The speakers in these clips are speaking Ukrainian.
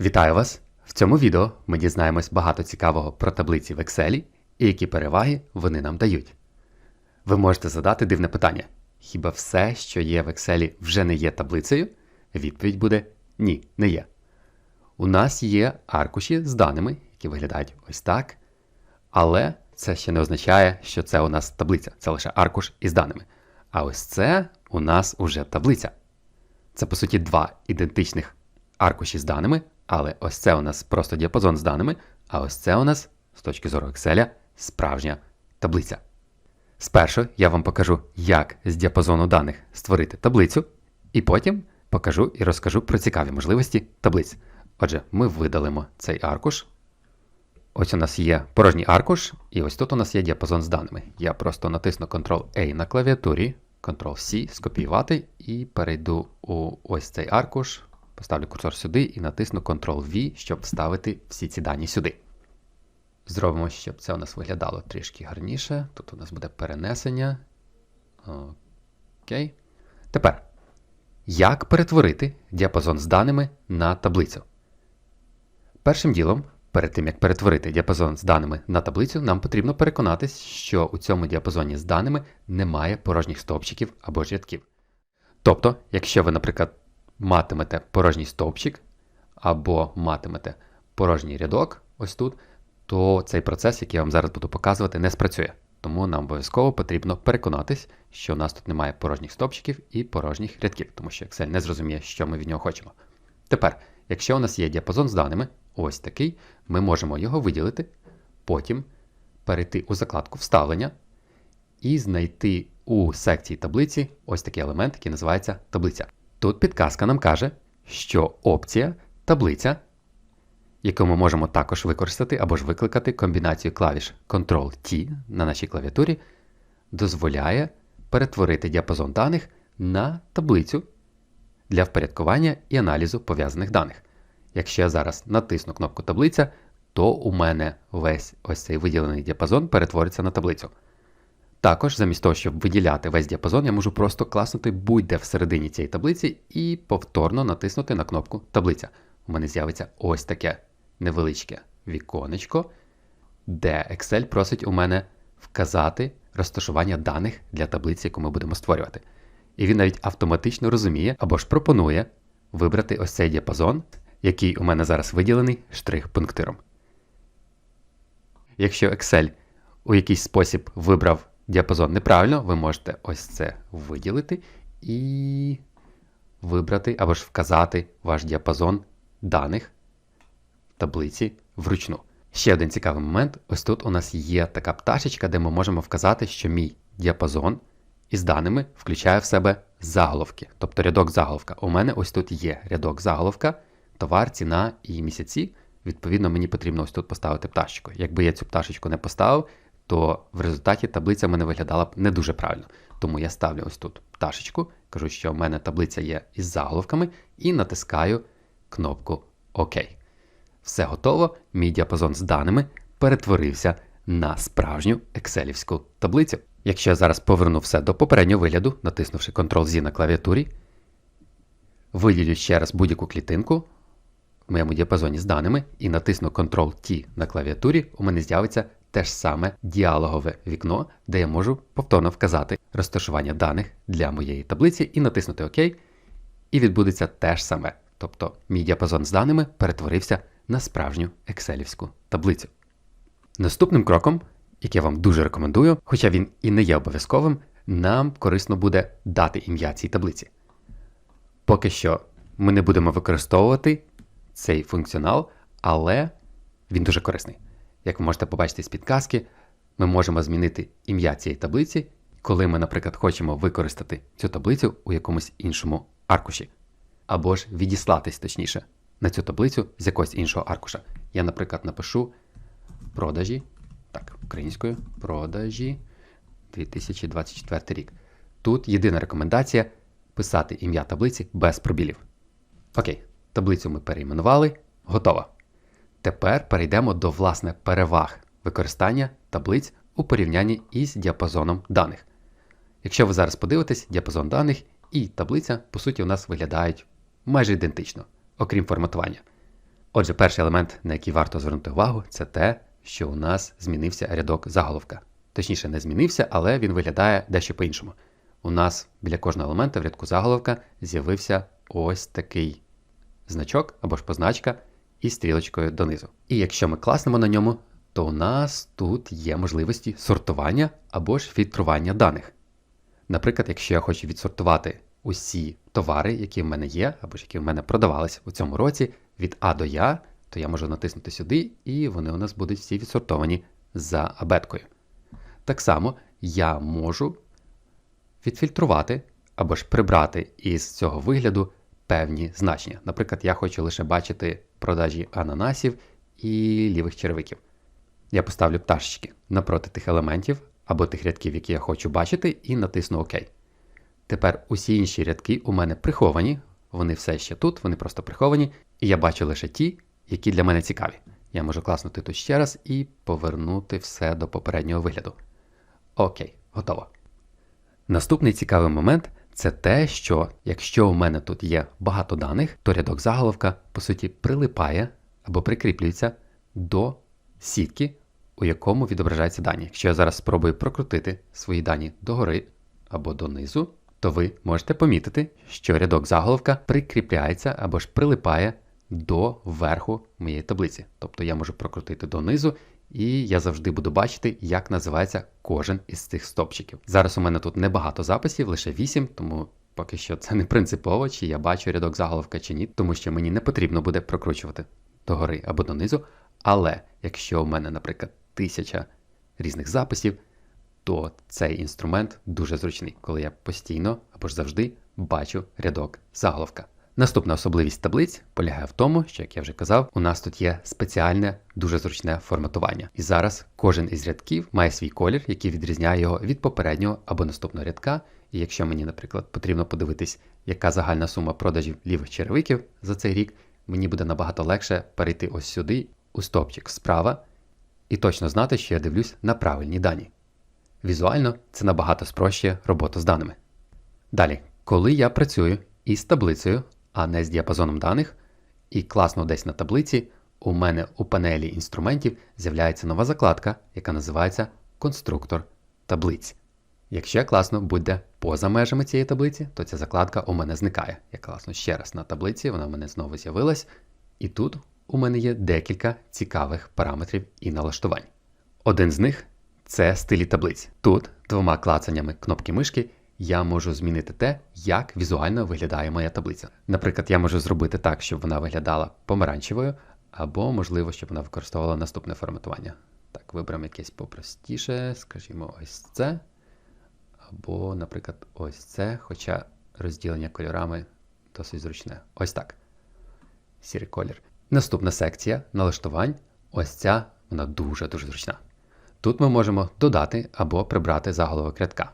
Вітаю вас! В цьому відео ми дізнаємось багато цікавого про таблиці в Excel і які переваги вони нам дають. Ви можете задати дивне питання: хіба все, що є в Excel, вже не є таблицею? Відповідь буде ні, не є. У нас є аркуші з даними, які виглядають ось так. Але це ще не означає, що це у нас таблиця, це лише аркуш із даними. А ось це у нас уже таблиця. Це по суті два ідентичних аркуші з даними, але ось це у нас просто діапазон з даними, а ось це у нас, з точки зору Excel, справжня таблиця. Спершу я вам покажу, як з діапазону даних створити таблицю, і потім покажу і розкажу про цікаві можливості таблиць. Отже, ми видалимо цей аркуш. Ось у нас є порожній аркуш, і ось тут у нас є діапазон з даними. Я просто натисну Ctrl-A на клавіатурі, Ctrl-C, скопіювати і перейду у ось цей аркуш, поставлю курсор сюди і натисну Ctrl-V, щоб вставити всі ці дані сюди. Зробимо, щоб це у нас виглядало трішки гарніше. Тут у нас буде перенесення. Окей. Тепер, як перетворити діапазон з даними на таблицю? Першим ділом, перед тим як перетворити діапазон з даними на таблицю, нам потрібно переконатись, що у цьому діапазоні з даними немає порожніх стовпчиків або ж рядків. Тобто, якщо ви, наприклад, матимете порожній стовпчик або матимете порожній рядок ось тут, то цей процес, який я вам зараз буду показувати, не спрацює. Тому нам обов'язково потрібно переконатись, що у нас тут немає порожніх стовпчиків і порожніх рядків, тому що Excel не зрозуміє, що ми від нього хочемо. Тепер, якщо у нас є діапазон з даними, ось такий, ми можемо його виділити, потім перейти у закладку Вставлення і знайти у секції таблиці ось такий елемент, який називається таблиця. Тут підказка нам каже, що опція таблиця, яку ми можемо також використати або ж викликати комбінацію клавіш Ctrl-T на нашій клавіатурі, дозволяє перетворити діапазон даних на таблицю для впорядкування і аналізу пов'язаних даних. Якщо я зараз натисну кнопку таблиця, то у мене весь ось цей виділений діапазон перетвориться на таблицю. Також, замість того, щоб виділяти весь діапазон, я можу просто класнути будь-де всередині цієї таблиці і повторно натиснути на кнопку Таблиця. У мене з'явиться ось таке невеличке віконечко, де Excel просить у мене вказати розташування даних для таблиці, яку ми будемо створювати. І він навіть автоматично розуміє або ж пропонує вибрати ось цей діапазон, який у мене зараз виділений штрих-пунктиром. Якщо Excel у якийсь спосіб вибрав діапазон неправильно, ви можете ось це виділити і вибрати або ж вказати ваш діапазон даних в таблиці вручну. Ще один цікавий момент: ось тут у нас є така пташечка, де ми можемо вказати, що мій діапазон із даними включає в себе заголовки, тобто рядок заголовка. У мене ось тут є рядок заголовка, товар, ціна і місяці. Відповідно, мені потрібно ось тут поставити пташечку. Якби я цю пташечку не поставив, то в результаті таблиця в мене виглядала б не дуже правильно. Тому я ставлю ось тут пташечку, кажу, що в мене таблиця є із заголовками, і натискаю кнопку ОК. Все готово. Мій діапазон з даними перетворився на справжню екселівську таблицю. Якщо я зараз поверну все до попереднього вигляду, натиснувши Ctrl-Z на клавіатурі, виділю ще раз будь-яку клітинку в моєму діапазоні з даними і натисну Ctrl-T на клавіатурі, у мене з'явиться те ж саме діалогове вікно, де я можу повторно вказати розташування даних для моєї таблиці і натиснути ОК, і відбудеться те ж саме. Тобто мій діапазон з даними перетворився на справжню екселівську таблицю. Наступним кроком, який я вам дуже рекомендую, хоча він і не є обов'язковим, нам корисно буде дати ім'я цій таблиці. Поки що ми не будемо використовувати цей функціонал, але він дуже корисний. Як ви можете побачити з підказки, ми можемо змінити ім'я цієї таблиці, коли ми, наприклад, хочемо використати цю таблицю у якомусь іншому аркуші. Або ж відіслатись точніше на цю таблицю з якогось іншого аркуша. Я, наприклад, напишу продажі, так, українською продажі 2024 рік. Тут єдина рекомендація писати ім'я таблиці без пробілів. Окей, таблицю ми перейменували, готово. Тепер перейдемо до власне переваг використання таблиць у порівнянні із діапазоном даних. Якщо ви зараз подивитесь, діапазон даних і таблиця, по суті, у нас виглядають майже ідентично, окрім форматування. Отже, перший елемент, на який варто звернути увагу, це те, що у нас змінився рядок заголовка. Точніше, не змінився, але він виглядає дещо по-іншому. У нас біля кожного елемента в рядку заголовка з'явився ось такий значок або ж позначка із стрілочкою донизу. І якщо ми класнемо на ньому, то у нас тут є можливості сортування або ж фільтрування даних. Наприклад, якщо я хочу відсортувати усі товари, які в мене є, або ж які в мене продавались у цьому році від А до Я, то я можу натиснути сюди, і вони у нас будуть всі відсортовані за абеткою. Так само я можу відфільтрувати або ж прибрати із цього вигляду певні значення. Наприклад, я хочу лише бачити продажі ананасів і лівих черевиків. Я поставлю пташечки напроти тих елементів або тих рядків, які я хочу бачити, і натисну ОК. Тепер усі інші рядки у мене приховані, вони все ще тут, вони просто приховані, і я бачу лише ті, які для мене цікаві. Я можу класнути тут ще раз і повернути все до попереднього вигляду. Окей, готово. Наступний цікавий момент це те, що якщо у мене тут є багато даних, то рядок заголовка, по суті, прилипає або прикріплюється до сітки, у якому відображаються дані. Якщо я зараз спробую прокрутити свої дані догори або донизу, то ви можете помітити, що рядок заголовка прикріпляється або ж прилипає до верху моєї таблиці. Тобто я можу прокрутити донизу, і я завжди буду бачити, як називається кожен із цих стопчиків. Зараз у мене тут небагато записів, лише 8, тому поки що це не принципово, чи я бачу рядок заголовка чи ні, тому що мені не потрібно буде прокручувати догори або донизу. Але якщо у мене, наприклад, тисяча різних записів, то цей інструмент дуже зручний, коли я постійно або ж завжди бачу рядок заголовка. Наступна особливість таблиць полягає в тому, що, як я вже казав, у нас тут є спеціальне, дуже зручне форматування. І зараз кожен із рядків має свій колір, який відрізняє його від попереднього або наступного рядка. І якщо мені, наприклад, потрібно подивитись, яка загальна сума продажів лівих черевиків за цей рік, мені буде набагато легше перейти ось сюди, у стопчик справа, і точно знати, що я дивлюсь на правильні дані. Візуально це набагато спрощує роботу з даними. Далі, коли я працюю із таблицею, а не з діапазоном даних, і класно десь на таблиці, у мене у панелі інструментів з'являється нова закладка, яка називається Конструктор таблиць. Якщо класно буде поза межами цієї таблиці, то ця закладка у мене зникає. Я класно ще раз на таблиці, вона в мене знову з'явилась. І тут у мене є декілька цікавих параметрів і налаштувань. Один з них це стилі таблиць. Тут двома клацаннями кнопки мишки я можу змінити те, як візуально виглядає моя таблиця. Наприклад, я можу зробити так, щоб вона виглядала помаранчевою, або, можливо, щоб вона використовувала наступне форматування. Так, виберемо якесь попростіше, скажімо, ось це. Або, наприклад, ось це, хоча розділення кольорами досить зручне. Ось так. Сірий колір. Наступна секція налаштувань. Ось ця, вона дуже-дуже зручна. Тут ми можемо додати або прибрати заголовок рядка.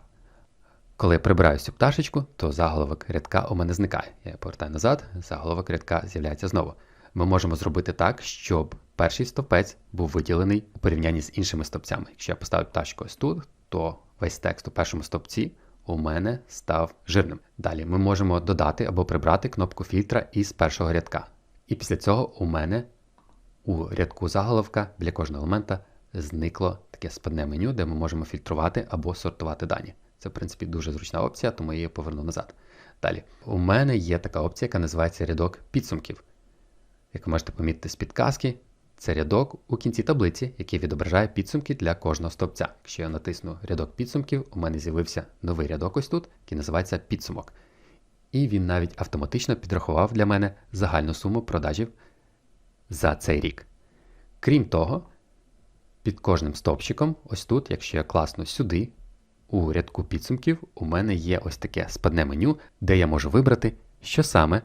Коли я прибираю цю пташечку, то заголовок рядка у мене зникає. Я повертаю назад, заголовок рядка з'являється знову. Ми можемо зробити так, щоб перший стовпець був виділений у порівнянні з іншими стовпцями. Якщо я поставлю пташку ось тут, то весь текст у першому стовпці у мене став жирним. Далі ми можемо додати або прибрати кнопку фільтра із першого рядка. І після цього у мене у рядку заголовка біля кожного елемента зникло таке спадне меню, де ми можемо фільтрувати або сортувати дані. Це, в принципі, дуже зручна опція, тому я її поверну назад. Далі, у мене є така опція, яка називається рядок підсумків. Як ви можете помітити з підказки, це рядок у кінці таблиці, який відображає підсумки для кожного стовпця. Якщо я натисну рядок підсумків, у мене з'явився новий рядок ось тут, який називається підсумок. І він навіть автоматично підрахував для мене загальну суму продажів за цей рік. Крім того, під кожним стовпчиком, ось тут, якщо я класну сюди, у рядку підсумків, у мене є ось таке спадне меню, де я можу вибрати, що саме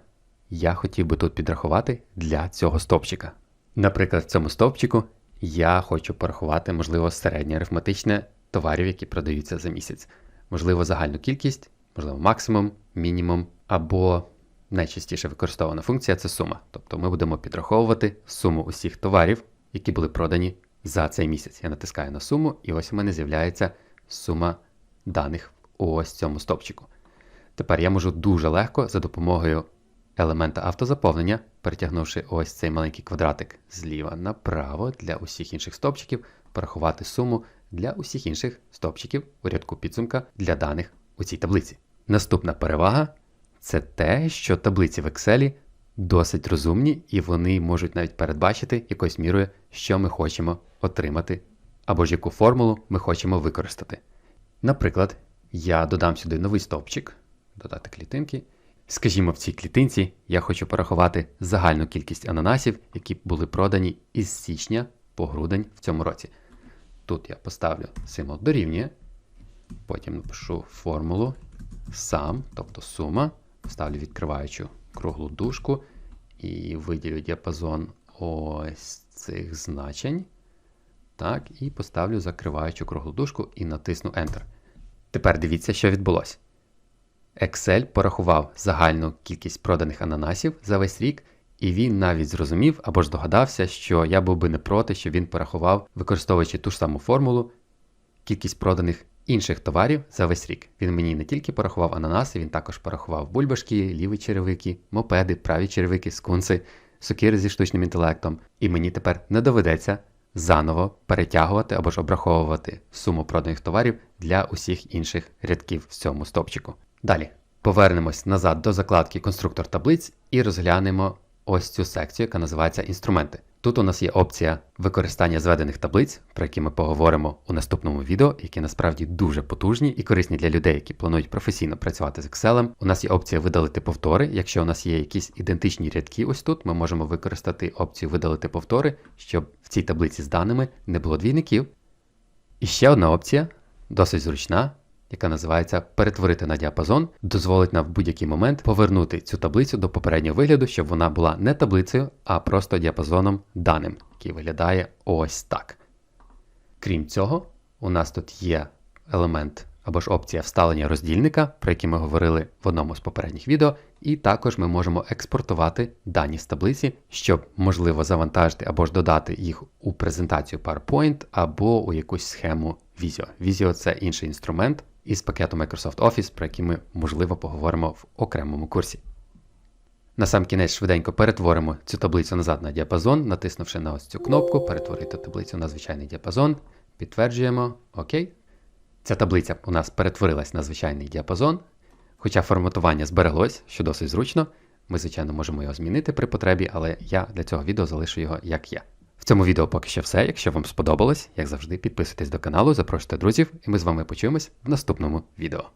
я хотів би тут підрахувати для цього стовпчика. Наприклад, в цьому стовпчику я хочу порахувати, можливо, середнє арифметичне товарів, які продаються за місяць, можливо, загальну кількість, можливо, максимум, мінімум, або найчастіше використована функція це сума. Тобто ми будемо підраховувати суму усіх товарів, які були продані за цей місяць. Я натискаю на суму, і ось у мене з'являється сума даних у ось цьому стопчику. Тепер я можу дуже легко за допомогою елемента автозаповнення, перетягнувши ось цей маленький квадратик зліва направо для усіх інших стопчиків, порахувати суму для усіх інших стопчиків у рядку підсумка для даних у цій таблиці. Наступна перевага це те, що таблиці в Excel досить розумні і вони можуть навіть передбачити якоюсь мірою, що ми хочемо отримати, або ж яку формулу ми хочемо використати. Наприклад, я додам сюди новий стовпчик, додати клітинки. Скажімо, в цій клітинці я хочу порахувати загальну кількість ананасів, які були продані із січня по грудень в цьому році. Тут я поставлю символ дорівнює, потім напишу формулу сам, тобто сума, ставлю відкриваючу круглу дужку і виділю діапазон ось цих значень. Так, і поставлю закриваючу круглу дужку і натисну Enter. Тепер дивіться, що відбулося. Excel порахував загальну кількість проданих ананасів за весь рік, і він навіть зрозумів або ж догадався, що я був би не проти, щоб він порахував, використовуючи ту ж саму формулу, кількість проданих інших товарів за весь рік. Він мені не тільки порахував ананаси, він також порахував бульбашки, ліві черевики, мопеди, праві черевики, скунси, сокири зі штучним інтелектом. І мені тепер не доведеться заново перетягувати або ж обраховувати суму проданих товарів для усіх інших рядків в цьому стопчику. Далі повернемось назад до закладки конструктор таблиць і розглянемо ось цю секцію, яка називається інструменти. Тут у нас є опція використання зведених таблиць, про які ми поговоримо у наступному відео, які насправді дуже потужні і корисні для людей, які планують професійно працювати з Excel. У нас є опція видалити повтори. Якщо у нас є якісь ідентичні рядки, ось тут ми можемо використати опцію видалити повтори, щоб в цій таблиці з даними не було двійників. І ще одна опція, досить зручна, яка називається перетворити на діапазон, дозволить нам в будь-який момент повернути цю таблицю до попереднього вигляду, щоб вона була не таблицею, а просто діапазоном даним, який виглядає ось так. Крім цього, у нас тут є елемент або ж опція вставлення роздільника, про який ми говорили в одному з попередніх відео, і також ми можемо експортувати дані з таблиці, щоб можливо завантажити або ж додати їх у презентацію PowerPoint або у якусь схему Visio. Visio – це інший інструмент із пакету Microsoft Office, про який ми, можливо, поговоримо в окремому курсі. На сам кінець швиденько перетворимо цю таблицю назад на діапазон, натиснувши на ось цю кнопку, перетворити таблицю на звичайний діапазон. Підтверджуємо ОК. Ця таблиця у нас перетворилась на звичайний діапазон. Хоча форматування збереглось, що досить зручно. Ми, звичайно, можемо його змінити при потребі, але я для цього відео залишу його як є. В цьому відео поки що все. Якщо вам сподобалось, як завжди, підписуйтесь до каналу, запрошуйте друзів, і ми з вами почуємось в наступному відео.